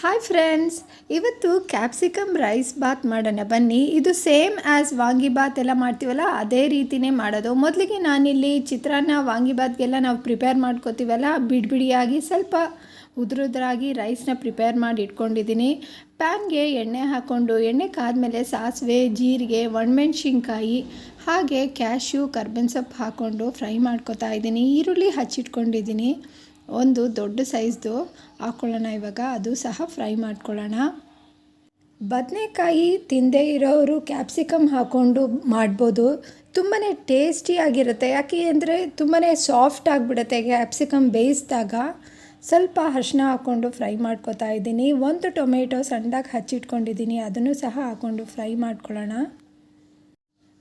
Hi friends ಇವತ್ತು capsicum rice bath ಮಾಡೋಣ. ಬನ್ನಿ, ಇದು ಸೇಮ್ ಆ್ಯಸ್ ವಾಂಗಿಬಾತ್ ಎಲ್ಲ ಮಾಡ್ತೀವಲ್ಲ, ಅದೇ ರೀತಿನೇ ಮಾಡೋದು. ಮೊದಲಿಗೆ ನಾನಿಲ್ಲಿ ಚಿತ್ರಾನ್ನ ವಾಂಗಿಬಾತ್ಗೆಲ್ಲ ನಾವು ಪ್ರಿಪೇರ್ ಮಾಡ್ಕೋತೀವಲ್ಲ ಬಿಡಿಬಿಡಿಯಾಗಿ ಸ್ವಲ್ಪ ಉದುರುದ್ರಾಗಿ ರೈಸ್ನ ಪ್ರಿಪೇರ್ ಮಾಡಿ ಇಟ್ಕೊಂಡಿದ್ದೀನಿ. ಪ್ಯಾನ್ಗೆ ಎಣ್ಣೆ ಹಾಕ್ಕೊಂಡು ಎಣ್ಣೆ ಕಾದ್ಮೇಲೆ ಸಾಸಿವೆ, ಜೀರಿಗೆ, ಒಣಮೆಣ್ಸಿನ್ಕಾಯಿ, ಹಾಗೆ ಕ್ಯಾಶ್ಯೂ ಕರ್ಬೇವಿನ ಸೊಪ್ಪು ಹಾಕ್ಕೊಂಡು ಫ್ರೈ ಮಾಡ್ಕೊತಾ ಇದ್ದೀನಿ. ಈರುಳ್ಳಿ ಹಚ್ಚಿಟ್ಕೊಂಡಿದ್ದೀನಿ. ಒಂದು ದೊಡ್ಡ ಸೈಜ್ದು ಹಾಕ್ಕೊಳ್ಳೋಣ ಇವಾಗ, ಅದು ಸಹ ಫ್ರೈ ಮಾಡ್ಕೊಳ್ಳೋಣ. ಬದನೆಕಾಯಿ ತಿಂದೇ ಇರೋರು ಕ್ಯಾಪ್ಸಿಕಮ್ ಹಾಕ್ಕೊಂಡು ಮಾಡ್ಬೋದು. ತುಂಬಾ ಟೇಸ್ಟಿಯಾಗಿರುತ್ತೆ ಯಾಕೆ ಅಂದರೆ ತುಂಬಾ ಸಾಫ್ಟ್ ಆಗಿಬಿಡುತ್ತೆ ಕ್ಯಾಪ್ಸಿಕಮ್ ಬೇಯಿಸಿದಾಗ. ಸ್ವಲ್ಪ ಅರಿಶಿನ ಹಾಕ್ಕೊಂಡು ಫ್ರೈ ಮಾಡ್ಕೊತಾ ಇದ್ದೀನಿ. ಒಂದು ಟೊಮೆಟೊ ಸಣ್ಣದಾಗಿ ಹಚ್ಚಿಟ್ಕೊಂಡಿದ್ದೀನಿ. ಅದನ್ನು ಸಹ ಹಾಕ್ಕೊಂಡು ಫ್ರೈ ಮಾಡ್ಕೊಳ್ಳೋಣ.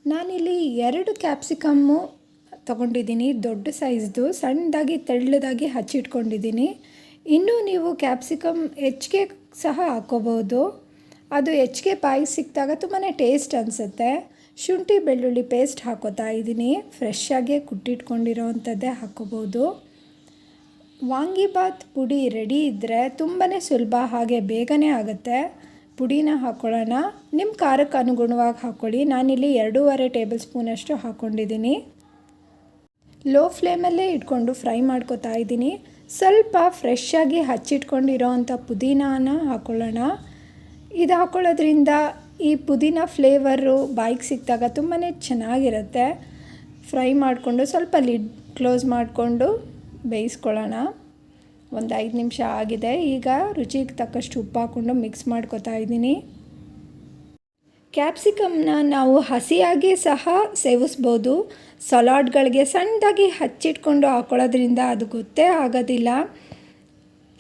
ನಾನಿಲ್ಲಿ ಎರಡು ಕ್ಯಾಪ್ಸಿಕಮ್ಮು ತೊಗೊಂಡಿದ್ದೀನಿ, ದೊಡ್ಡ ಸೈಜ್ದು, ಸಣ್ಣದಾಗಿ ತೆಳ್ಳದಾಗಿ ಹಚ್ಚಿಟ್ಕೊಂಡಿದ್ದೀನಿ. ಇನ್ನೂ ನೀವು ಕ್ಯಾಪ್ಸಿಕಮ್ ಹೆಚ್ಚಿಗೆ ಸಹ ಹಾಕೋಬೋದು ಅದು ಹೆಚ್ಚಿಗೆ ಬಾಯಿಗೆ ಸಿಕ್ಕಿದಾಗ ತುಂಬಾ ಟೇಸ್ಟ್ ಅನಿಸುತ್ತೆ. ಶುಂಠಿ, ಬೆಳ್ಳುಳ್ಳಿ ಪೇಸ್ಟ್ ಹಾಕೋತಾ ಇದ್ದೀನಿ. ಫ್ರೆಶ್ಶಾಗೆ ಕುಟ್ಟಿಟ್ಕೊಂಡಿರೋ ಅಂಥದ್ದೇ ಹಾಕೋಬೋದು ವಾಂಗಿಬಾತ್ ಪುಡಿ ರೆಡಿ ಇದ್ದರೆ ತುಂಬಾ ಸುಲಭ, ಹಾಗೆ ಬೇಗನೆ ಆಗುತ್ತೆ. ಪುಡಿನ ಹಾಕ್ಕೊಳ್ಳೋಣ ನಿಮ್ಮ ಖಾರಕ್ಕೆ ಅನುಗುಣವಾಗಿ ಹಾಕ್ಕೊಳ್ಳಿ. ನಾನಿಲ್ಲಿ ಎರಡೂವರೆ ಟೇಬಲ್ ಸ್ಪೂನಷ್ಟು ಹಾಕ್ಕೊಂಡಿದ್ದೀನಿ. ಲೋ ಫ್ಲೇಮಲ್ಲೇ ಇಟ್ಕೊಂಡು ಫ್ರೈ ಮಾಡ್ಕೊತಾ ಇದ್ದೀನಿ. ಸ್ವಲ್ಪ ಫ್ರೆಶ್ಶಾಗಿ ಹಚ್ಚಿಟ್ಕೊಂಡಿರೋ ಅಂಥ ಪುದೀನಾನ ಹಾಕ್ಕೊಳ್ಳೋಣ ಇದು ಹಾಕ್ಕೊಳ್ಳೋದ್ರಿಂದ ಈ ಪುದೀನ ಫ್ಲೇವರು ಬಾಯಿಗೆ ಸಿಕ್ಕಿದಾಗ ತುಂಬಾ ಚೆನ್ನಾಗಿರುತ್ತೆ. ಫ್ರೈ ಮಾಡಿಕೊಂಡು ಸ್ವಲ್ಪ ಲಿಡ್ ಕ್ಲೋಸ್ ಮಾಡಿಕೊಂಡು ಬೇಯಿಸ್ಕೊಳ್ಳೋಣ. ಒಂದು ಐದು ನಿಮಿಷ ಆಗಿದೆ. ಈಗ ರುಚಿಗೆ ತಕ್ಕಷ್ಟು ಉಪ್ಪು ಹಾಕ್ಕೊಂಡು ಮಿಕ್ಸ್ ಮಾಡ್ಕೋತಾ ಇದ್ದೀನಿ. ಕ್ಯಾಪ್ಸಿಕಮ್ನ ನಾವು ಹಸಿಯಾಗಿ ಸಹ ಸೇವಿಸ್ಬೋದು. ಸಲಾಡ್ಗಳಿಗೆ ಸಣ್ಣದಾಗಿ ಹಚ್ಚಿಟ್ಕೊಂಡು ಹಾಕೊಳ್ಳೋದ್ರಿಂದ ಅದು ಗೊತ್ತೇ ಆಗೋದಿಲ್ಲ.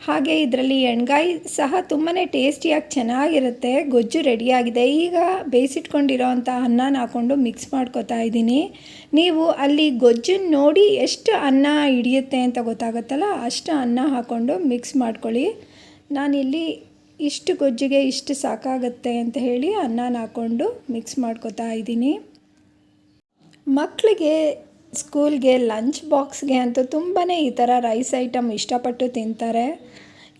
ಹಾಗೆ ಇದರಲ್ಲಿ ಎಣ್ಗಾಯಿ ಸಹ ತುಂಬಾ ಟೇಸ್ಟಿಯಾಗಿ ಚೆನ್ನಾಗಿರುತ್ತೆ. ಗೊಜ್ಜು ರೆಡಿಯಾಗಿದೆ. ಈಗ ಬೇಯಿಸಿಟ್ಕೊಂಡಿರೋ ಅಂಥ ಅನ್ನನ ಹಾಕ್ಕೊಂಡು ಮಿಕ್ಸ್ ಮಾಡ್ಕೊತಾ ಇದ್ದೀನಿ. ನೀವು ಅಲ್ಲಿ ಗೊಜ್ಜನ್ನು ನೋಡಿ ಎಷ್ಟು ಅನ್ನ ಹಿಡಿಯುತ್ತೆ ಅಂತ ಗೊತ್ತಾಗುತ್ತಲ್ಲ ಅಷ್ಟು ಅನ್ನ ಹಾಕ್ಕೊಂಡು ಮಿಕ್ಸ್ ಮಾಡ್ಕೊಳ್ಳಿ. ನಾನಿಲ್ಲಿ ಇಷ್ಟು ಗೊಜ್ಜಿಗೆ ಇಷ್ಟು ಸಾಕಾಗುತ್ತೆ ಅಂತ ಹೇಳಿ ಅನ್ನನ ಹಾಕ್ಕೊಂಡು ಮಿಕ್ಸ್ ಮಾಡ್ಕೊತಾ ಇದ್ದೀನಿ. ಮಕ್ಕಳಿಗೆ ಸ್ಕೂಲ್ಗೆ ಲಂಚ್ ಬಾಕ್ಸ್ಗೆ ಅಂತೂ ತುಂಬಾ ಈ ಥರ ರೈಸ್ ಐಟಮ್ ಇಷ್ಟಪಟ್ಟು ತಿಂತಾರೆ.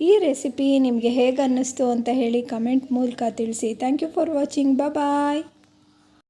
ಈ ರೆಸಿಪಿ ನಿಮಗೆ ಹೇಗೆ ಅನ್ನಿಸ್ತು ಅಂತ ಹೇಳಿ ಕಮೆಂಟ್ ಮೂಲಕ ತಿಳಿಸಿ. Thank you for watching bye